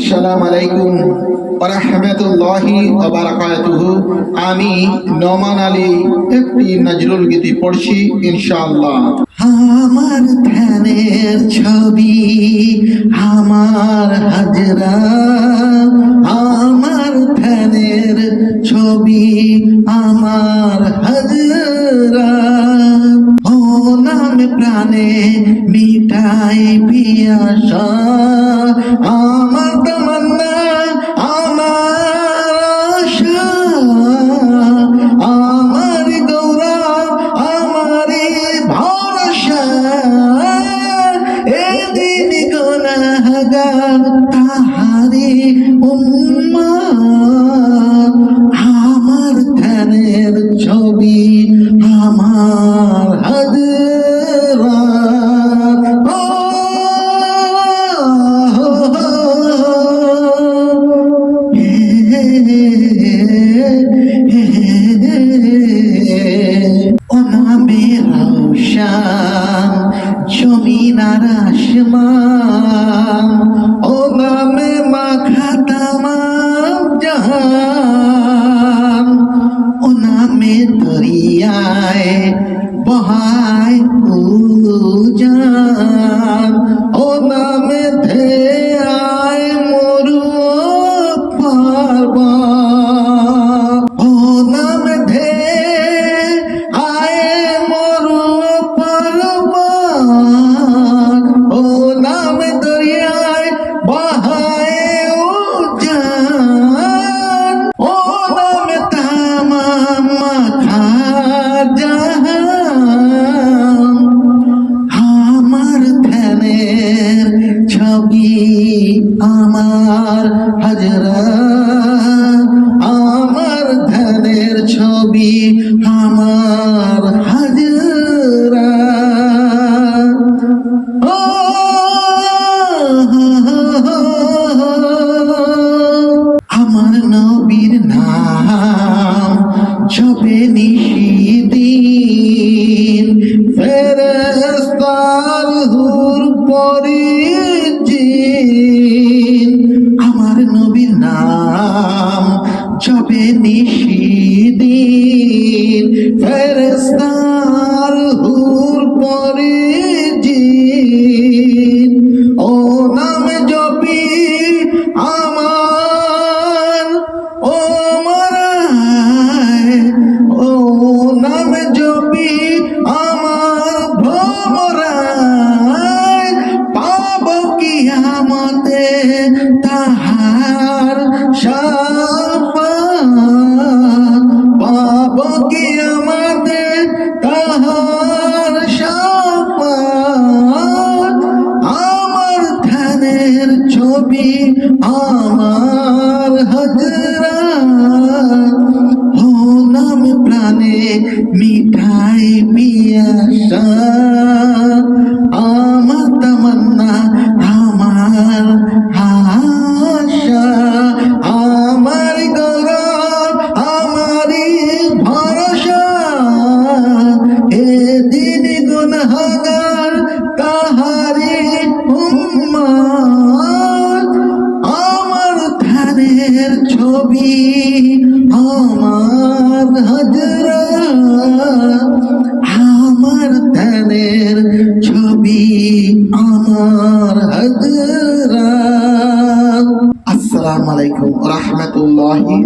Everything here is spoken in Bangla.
আসসালামু আলাইকুম রহমতুল্লাহি বারাকাতুহু। আমি নমান আলী, একটি নজরুল গীতি পড়ছি, ইনশাআল্লাহ। আমার ধ্যানের ছবি, আমার হাজরা, আমার ধ্যানের ছবি, আমার হাজরা। ও নাম প্রাণে মিটাই পিয়াসা, আমার উম্মা আমার ধ্যানের ছবি আমার হাজরা জমিনার আসমান বহায় উজান ও নামে ধেয়ায় মরু পার্বত নবীর নাম জপে নিশিদিন ফেরেস্তার হুর পরে আমার নবীর নাম ছবে নিশিদিন ফেরেস্তার ছবি আমার হজরা। নাম প্রাণে মিঠাই পিয়াসা। আসসালামু আলাইকুম রহমতুল্লাহি